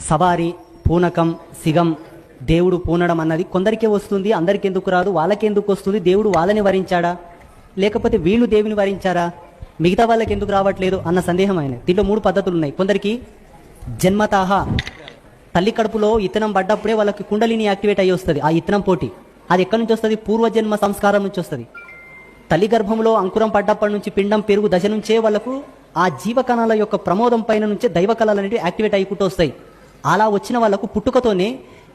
సవారి పూనకం సిగం దేవుడు పూనడం అన్నది కొందరికే వస్తుంది అందరికి ఎందుకు రాదు వాళ్ళకి ఎందుకు వస్తుంది దేవుడు వాళ్ళని వరించాడా? లేకపోతే వీళ్ళు దేవుని వరించారా? మిగతా వాళ్ళకి ఎందుకు రావట్లేదు అన్న సందేహం ఆయన దీంట్లో మూడు పద్ధతులు ఉన్నాయి కొందరికి జన్మతాహ తల్లి కడుపులో ఇతనం పడ్డప్పుడే వాళ్ళకి కుండలిని యాక్టివేట్ అయ్యి వస్తుంది ఆ ఇతనం పోటీ. అది ఎక్కడి నుంచి వస్తుంది? పూర్వజన్మ సంస్కారం నుంచి వస్తుంది. తల్లి గర్భంలో అంకురం పడ్డప్పటి నుంచి పిండం పెరుగు దశ నుంచే వాళ్ళకు ఆ జీవకణాల యొక్క ప్రమోదం పైన నుంచే దైవ కళలు అనేవి యాక్టివేట్ అయిపోతూ వస్తాయి. అలా వచ్చిన వాళ్ళకు పుట్టుకతోనే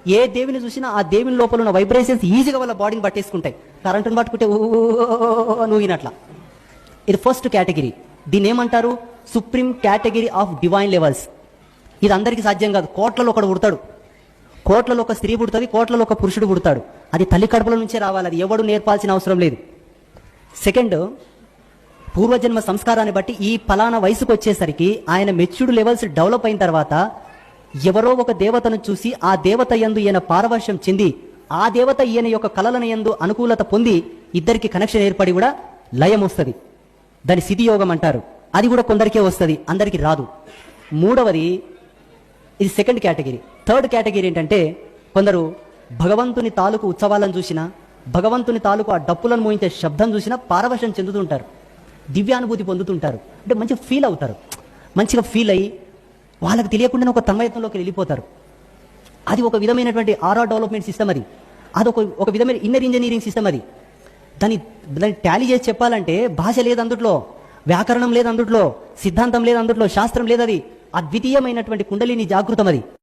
ఏ దేవిని చూసినా ఆ దేవుని లోపల ఉన్న వైబ్రేషన్స్ ఈజీగా వాళ్ళ బాడీని పట్టేసుకుంటాయి. కరెంటును పట్టుకుంటే నూగినట్ల నూగినట్లా. ఇది ఫస్ట్ కేటగిరీ దీన్ని ఏమంటారు? Supreme category of divine levels ఇది అందరికీ సాధ్యం కాదు. కోట్లలో ఒకడు పుడతాడు. కోట్లలో ఒక స్త్రీ పుడుతుంది కోట్లలో ఒక పురుషుడు పుడతాడు. అది తల్లి కడుపుల నుంచే రావాలి. అది ఎవడు నేర్పాల్సిన అవసరం లేదు. సెకండ్ పూర్వజన్మ సంస్కారాన్ని బట్టి ఈ ఫలానా వయసుకు వచ్చేసరికి ఆయన మెచ్యూర్డ్ లెవెల్స్ డెవలప్ అయిన తర్వాత ఎవరో ఒక దేవతను చూసి ఆ దేవత యందు ఈయన పారవశ్యం చెంది ఆ దేవత ఈయన యొక్క కలలను యందు అనుకూలత పొంది ఇద్దరికి కనెక్షన్ ఏర్పడి కూడా లయం వస్తుంది. దాని స్థితి యోగం అంటారు. అది కూడా కొందరికే వస్తుంది అందరికీ రాదు. మూడవది ఇది సెకండ్ కేటగిరీ థర్డ్ కేటగిరీ ఏంటంటే కొందరు భగవంతుని తాలూకు ఉత్సవాలను చూసినా భగవంతుని తాలూకు ఆ డప్పులను మోయించే శబ్దం చూసినా పారవశం చెందుతుంటారు. దివ్యానుభూతి పొందుతుంటారు. అంటే మంచిగా ఫీల్ అవుతారు. మంచిగా ఫీల్ అయ్యి వాళ్ళకి తెలియకుండానే ఒక తన్మయత్వంలోకి వెళ్ళిపోతారు. అది ఒక విధమైనటువంటి ఆర్ఆర్ డెవలప్మెంట్ సిస్టమ్ అది. అది ఒక ఒక విధమైన ఇన్నర్ ఇంజనీరింగ్ సిస్టమ్ అది. దాన్ని దాన్ని టాలీ చేసి చెప్పాలంటే భాష లేదు అందుట్లో వ్యాకరణం లేదు అందుట్లో సిద్ధాంతం లేదు అందుట్లో శాస్త్రం లేదు అది. అద్వితీయమైనటువంటి కుండలిని జాగృతం అది.